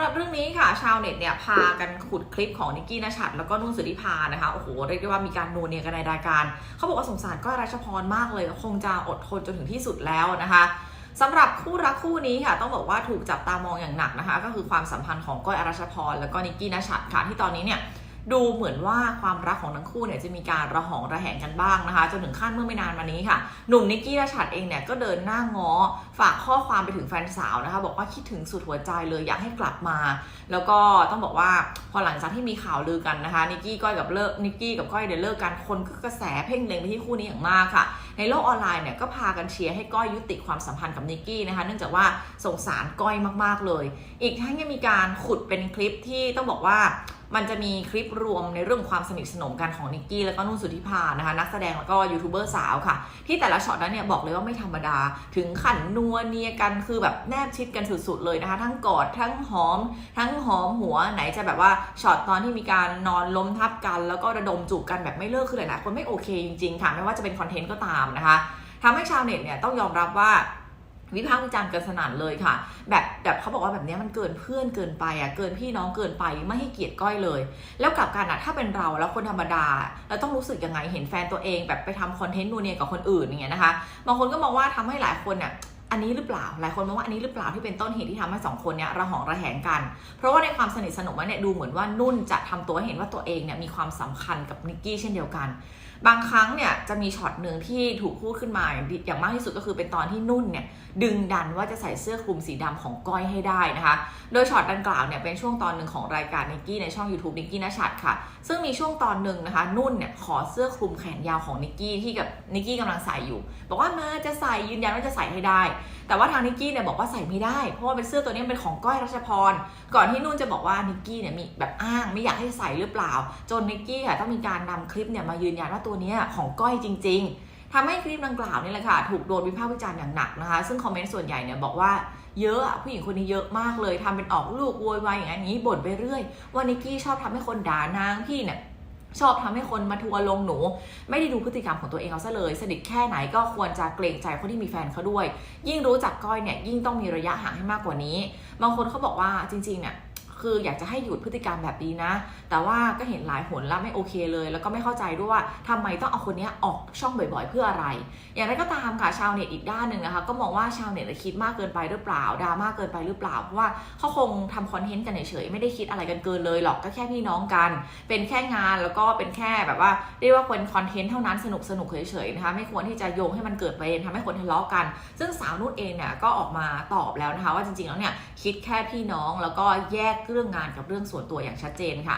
หรับเรื่องนี้ค่ะ ชาวเน็ตเนี่ยพากันขุดคลิปของนิกกี้นชัดแล้วก็นุ่นสุริพานะคะโอ้โหเรียกได้ว่ามีการนัวเนียกันในรายการ เขาบอกว่าสงสารก้อยรัชพรมากเลย คงจะอดทนจนถึงที่สุดแล้วนะคะสำหรับคู่รักคู่นี้ค่ะ ต้องบอกว่าถูกจับตามองอย่างหนักนะคะ ก็คือความสัมพันธ์ของก้อยอรัชพร แล้วก็นิกกี้นชัดค่ะที่ตอนนี้เนี่ย ดูเหมือนว่าความรักของทั้งคู่เนี่ยจะมีการระหองระแหงกันบ้างนะคะจนถึงขั้นเมื่อไม่นานมานี้ค่ะ หนุ่มนิกกี้นชัดเองเนี่ยก็เดินหน้าง้อฝากข้อความไปถึงแฟนสาวนะคะ บอกว่าคิดถึงสุดหัวใจเลยอยากให้กลับมา แล้วก็ต้องบอกว่าพอหลังจากที่มีข่าวลือกันนะคะนิกกี้ก้อยกับเลิกนิกกี้กับก้อยเดี๋ยวเลิกกันคนก็กระแสเพ่งเล็งไปที่คู่นี้อย่างมากค่ะ ในโลกออนไลน์เนี่ยก็พากันเชียร์ให้ก้อยยุติความสัมพันธ์กับนิกกี้นะคะ เนื่องจากว่าสงสารก้อยมากๆเลย อีกทั้งยังมีการขุดเป็นคลิปที่ต้องบอกว่า มันจะมีคลิปรวมในเรื่องความสนิทสนมกันของนิกกี้แล้วก็นุ่นสุธิพานะคะ นักแสดงแล้วก็ยูทูบเบอร์สาวค่ะ ที่แต่ละช็อตนั้นเนี่ยบอกเลยว่าไม่ธรรมดา ถึงขันนัวเนียกันคือแบบแนบชิดกันสุดๆเลยนะคะ ทั้งกอดทั้งหอม ทั้งหอมหัวไหนจะแบบว่าช็อตตอนที่มีการนอนล้มทับกัน แล้วก็ระดมจูบกันแบบไม่เลิกคือหลายๆคนไม่โอเคจริงๆค่ะไม่ว่าจะเป็นคอนเทนต์ก็ตามนะคะทำให้ชาวเน็ตเนี่ยต้องยอมรับว่า วิพากษ์วิจารณ์กันสนั่นเลยค่ะ แบบแบบเขาบอกว่าแบบนี้มันเกินเพื่อนเกินไปอะเกินพี่น้องเกินไปไม่ให้เกียรติก้อยเลย แล้วกลับกันอะถ้าเป็นเราแล้วคนธรรมดาเราต้องรู้สึกยังไงเห็นแฟนตัวเองแบบไปทำคอนเทนต์นูเนียกับคนอื่นอย่างเงี้ยนะคะบางคนก็มองว่าทำให้หลายคนเนี่ย อันนี้หรือเปล่า หลายคนมองว่าอันนี้หรือเปล่าที่เป็นต้นเหตุที่ทำให้สองคนเนี่ยระหองระแหงกัน เพราะว่าในความสนิทสนมเนี่ยดูเหมือนว่านุ่นจะทำตัวเห็นว่าตัวเองเนี่ยมีความสำคัญกับนิกกี้เช่นเดียวกัน บางครั้งเนี่ยจะมีช็อตหนึ่งที่ถูกพูดขึ้นมาอย่างมากที่สุดก็คือเป็นตอนที่นุ่นเนี่ยดึงดันว่าจะใส่เสื้อคลุมสีดำของก้อยให้ได้นะคะ โดยช็อตดังกล่าวเนี่ยเป็นช่วงตอนหนึ่งของรายการนิกกี้ในช่อง YouTube นิกกี้นชัดค่ะ ซึ่งมีช่วงตอนหนึ่งนะคะนุ่นเนี่ยขอเสื้อคลุมแขนยาวของนิกกี้ที่กับนิกกี้กำลังใส่อยู่ บอกว่ามาจะใส่ยืนยันว่าจะใส่ให้ได้แต่ว่าทางนิกกี้เนี่ยบอกว่าใส่ไม่ได้ เพราะว่าเป็นเสื้อตัวนี้เป็นของก้อยรัชพร ก่อนที่นุ่นจะบอกว่านิกกี้เนี่ยมีแบบอ้างไม่อยากให้ใส่หรือเปล่า จนนิกกี้ค่ะต้องมีการนำคลิปเนี่ยมายืนยันว่าตัวนี้ของก้อยจริง ๆทำให้คลิปดังกล่าวนี่แหละค่ะถูกโดนวิพากษ์วิจารณ์อย่างหนักนะคะ ซึ่งคอมเมนต์ส่วนใหญ่เนี่ยบอกว่าเยอะอะผู้หญิงคนนี้เยอะมากเลยทำเป็นออกลูกโวยวายอย่างนี้บ่นไปเรื่อยว่านิกกี้ชอบทำให้คนด่านางพี่เนี่ย ชอบทำให้คนมาทัวร์ลงหนู ไม่ได้ดูพฤติกรรมของตัวเองเอาซะเลย สนิทแค่ไหนก็ควรจะเกรงใจคนที่มีแฟนเขาด้วย ยิ่งรู้จักก้อยเนี่ยยิ่งต้องมีระยะห่างให้มากกว่านี้ บางคนเขาบอกว่าจริงๆเนี่ย คืออยากจะให้หยุดพฤติกรรมแบบนี้นะ แต่ว่าก็เห็นหลายหนแล้วไม่โอเคเลย แล้วก็ไม่เข้าใจด้วยว่าทำไมต้องเอาคนนี้ออกช่องบ่อยๆ เพื่ออะไร อย่างไรก็ตามค่ะชาวเน็ตอีกด้านหนึ่งนะคะ ก็มองว่าชาวเน็ตคิดมากเกินไปหรือเปล่าดราม่าเกินไปหรือเปล่า เพราะว่าเขาคงทำคอนเทนต์กันเฉยๆไม่ได้คิดอะไรกันเกินเลยหรอกก็แค่พี่น้องกัน เป็นแค่งานแล้วก็เป็นแค่แบบว่าเรียกว่าเป็นคอนเทนต์เท่านั้นสนุกสนุกๆเฉยๆนะคะไม่ควรที่จะโยงให้มันเกิดประเด็นทำให้คนทะเลาะกัน ซึ่งสาวนุ่นเองเนี่ยก็ออกมาตอบแล้วนะคะ ว่าจริงๆแล้วเนี่ยคิดแค่พี่น้องแล้วก็แยกเรื่องงานกับเรื่องส่วนตัวอย่างชัดเจนค่ะ